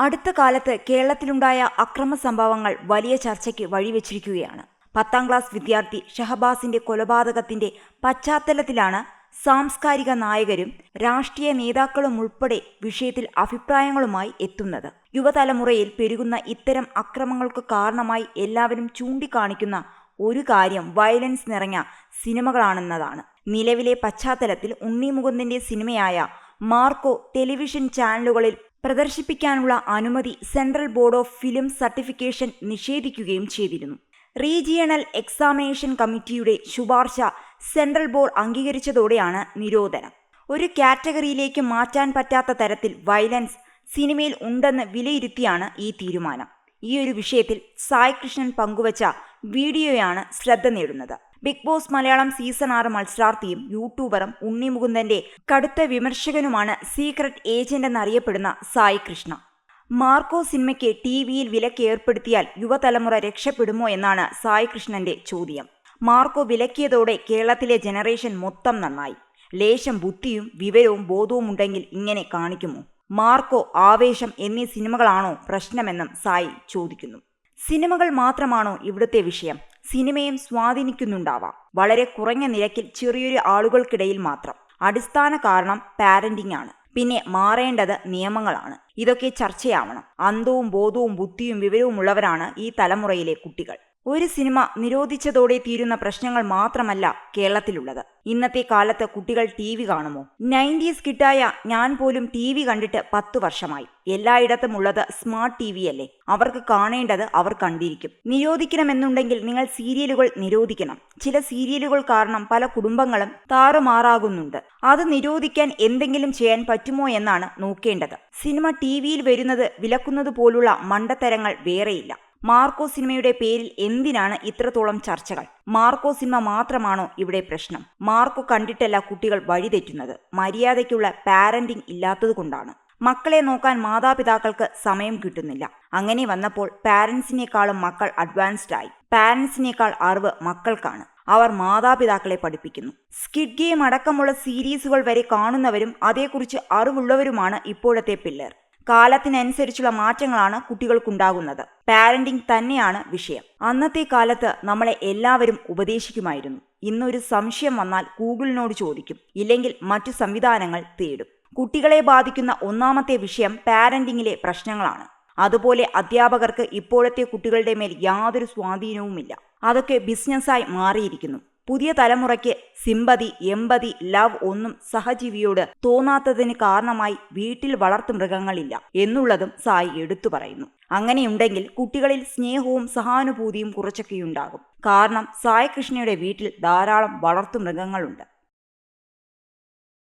അടുത്ത കാലത്ത് കേരളത്തിലുണ്ടായ അക്രമ സംഭവങ്ങൾ വലിയ ചർച്ചയ്ക്ക് വഴിവെച്ചിരിക്കുകയാണ്. പത്താം ക്ലാസ് വിദ്യാർത്ഥി ഷഹബാസിന്റെ കൊലപാതകത്തിന്റെ പശ്ചാത്തലത്തിലാണ് സാംസ്കാരിക നായകരും രാഷ്ട്രീയ നേതാക്കളും ഉൾപ്പെടെ വിഷയത്തിൽ അഭിപ്രായങ്ങളുമായി എത്തുന്നത്. യുവതലമുറയിൽ പെരുകുന്ന ഇത്തരം അക്രമങ്ങൾക്ക് കാരണമായി എല്ലാവരും ചൂണ്ടിക്കാണിക്കുന്ന ഒരു കാര്യം വയലൻസ് നിറഞ്ഞ സിനിമകളാണെന്നതാണ്. നിലവിലെ പശ്ചാത്തലത്തിൽ ഉണ്ണി ഉണ്ണിമുകുന്ദന്റെ സിനിമയായ മാർക്കോ ടെലിവിഷൻ ചാനലുകളിൽ പ്രദർശിപ്പിക്കാനുള്ള അനുമതി central board of film certification നിഷേധിക്കുകയും ചെയ്തിരുന്നു. റീജിയണൽ എക്സാമിനേഷൻ കമ്മിറ്റിയുടെ ശുപാർശ സെൻട്രൽ ബോർഡ് അംഗീകരിച്ചതോടെയാണ് നിരോധനം. ഒരു കാറ്റഗറിയിലേക്ക് മാറ്റാൻ പറ്റാത്ത തരത്തിൽ വയലൻസ് സിനിമയിൽ ഉണ്ടെന്ന് വിലയിരുത്തിയാണ് ഈ തീരുമാനം. ഈ ഒരു വിഷയത്തിൽ സായ് കൃഷ്ണൻ പങ്കുവച്ച വീഡിയോയാണ് ശ്രദ്ധ നേടുന്നത്. ബിഗ് ബോസ് മലയാളം സീസൺ ആറ് മത്സരാർത്ഥിയും യൂട്യൂബറും ഉണ്ണി മുകുന്ദന്റെ കടുത്ത വിമർശകനുമാണ് സീക്രട്ട് ഏജന്റ് എന്നറിയപ്പെടുന്ന സായി കൃഷ്ണ. മാർക്കോ സിനിമയ്ക്ക് ടി വിയിൽ വിലക്ക് ഏർപ്പെടുത്തിയാൽ യുവതലമുറ രക്ഷപ്പെടുമോ എന്നാണ് സായി കൃഷ്ണന്റെ ചോദ്യം. മാർക്കോ വിലക്കിയതോടെ കേരളത്തിലെ ജനറേഷൻ മൊത്തം നന്നായി. ലേശം ബുദ്ധിയും വിവരവും ബോധവും ഉണ്ടെങ്കിൽ ഇങ്ങനെ കാണിക്കുമോ? മാർക്കോ ആവേശം എന്നീ സിനിമകളാണോ പ്രശ്നമെന്നും സായി ചോദിക്കുന്നു. സിനിമകൾ മാത്രമാണോ ഇവിടുത്തെ വിഷയം? സിനിമയും സ്വാധീനിക്കുന്നുണ്ടാവാം. വളരെ കുറഞ്ഞ നിരക്കിൽ ചെറിയൊരു ആളുകൾക്കിടയിൽ മാത്രം. അടിസ്ഥാന കാരണം പാരന്റിംഗ് ആണ്. പിന്നെ മാറേണ്ടത് നിയമങ്ങളാണ്. ഇതൊക്കെ ചർച്ചയാവണം. അന്തവും ബോധവും ബുദ്ധിയും വിവരവും ഉള്ളവരാണ് ഈ തലമുറയിലെ കുട്ടികൾ. ഒരു സിനിമ നിരോധിച്ചതോടെ തീരുന്ന പ്രശ്നങ്ങൾ മാത്രമല്ല കേരളത്തിലുള്ളത്. ഇന്നത്തെ കാലത്ത് കുട്ടികൾ ടി വി കാണുമോ? നയന്റീസ് കിട്ടായ ഞാൻ പോലും ടി വി കണ്ടിട്ട് പത്തു വർഷമായി. എല്ലായിടത്തും ഉള്ളത് സ്മാർട്ട് ടി വി അല്ലേ? അവർക്ക് കാണേണ്ടത് അവർ കണ്ടിരിക്കും. നിരോധിക്കണമെന്നുണ്ടെങ്കിൽ നിങ്ങൾ സീരിയലുകൾ നിരോധിക്കണം. ചില സീരിയലുകൾ കാരണം പല കുടുംബങ്ങളും താറുമാറാകുന്നുണ്ട്. അത് നിരോധിക്കാൻ എന്തെങ്കിലും ചെയ്യാൻ പറ്റുമോ എന്നാണ് നോക്കേണ്ടത്. സിനിമ ടി വിയിൽ വരുന്നത് വിലക്കുന്നത് പോലുള്ള മണ്ടത്തരങ്ങൾ വേറെയില്ല. മാർക്കോ സിനിമയുടെ പേരിൽ എന്തിനാണ് ഇത്രത്തോളം ചർച്ചകൾ? മാർക്കോ സിനിമ മാത്രമാണോ ഇവിടെ പ്രശ്നം? മാർക്കോ കണ്ടിട്ടല്ല കുട്ടികൾ വഴിതെറ്റുന്നത്. മര്യാദയ്ക്കുള്ള പാരന്റിംഗ് ഇല്ലാത്തതുകൊണ്ടാണ് മക്കളെ നോക്കാൻ മാതാപിതാക്കൾക്ക് സമയം കിട്ടുന്നില്ല. അങ്ങനെ വന്നപ്പോൾ പാരൻസിനേക്കാളും മക്കൾ അഡ്വാൻസ്ഡ് ആയി. പാരൻസിനേക്കാൾ അറിവ് മക്കൾക്കാണ്. അവർ മാതാപിതാക്കളെ പഠിപ്പിക്കുന്നു. സ്കിഡ് ഗെയിം അടക്കമുള്ള സീരീസുകൾ വരെ കാണുന്നവരും അതേക്കുറിച്ച് അറിവുള്ളവരുമാണ് ഇപ്പോഴത്തെ പിള്ളേർ. കാലത്തിനനുസരിച്ചുള്ള മാറ്റങ്ങളാണ് കുട്ടികൾക്കുണ്ടാകുന്നത്. പാരന്റിംഗ് തന്നെയാണ് വിഷയം. അന്നത്തെ കാലത്ത് നമ്മളെ എല്ലാവരും ഉപദേശിക്കുമായിരുന്നു. ഇന്നൊരു സംശയം വന്നാൽ ഗൂഗിളിനോട് ചോദിക്കും ഇല്ലെങ്കിൽ മറ്റു സംവിധാനങ്ങൾ തേടും. കുട്ടികളെ ബാധിക്കുന്ന ഒന്നാമത്തെ വിഷയം പാരന്റിങ്ങിലെ പ്രശ്നങ്ങളാണ്. അതുപോലെ അധ്യാപകർക്ക് ഇപ്പോഴത്തെ കുട്ടികളുടെ മേൽ യാതൊരു സ്വാധീനവുമില്ല. അതൊക്കെ ബിസിനസ്സായി മാറിയിരിക്കുന്നു. പുതിയ തലമുറയ്ക്ക് സിമ്പതി എമ്പതി ലവ് ഒന്നും സഹജീവിയോട് തോന്നാത്തതിന് കാരണമായി വീട്ടിൽ വളർത്തു മൃഗങ്ങളില്ല എന്നുള്ളതും സായി എടുത്തു പറയുന്നു. അങ്ങനെയുണ്ടെങ്കിൽ കുട്ടികളിൽ സ്നേഹവും സഹാനുഭൂതിയും കുറച്ചൊക്കെയുണ്ടാകും. കാരണം സായി കൃഷ്ണയുടെ വീട്ടിൽ ധാരാളം വളർത്തു മൃഗങ്ങളുണ്ട്.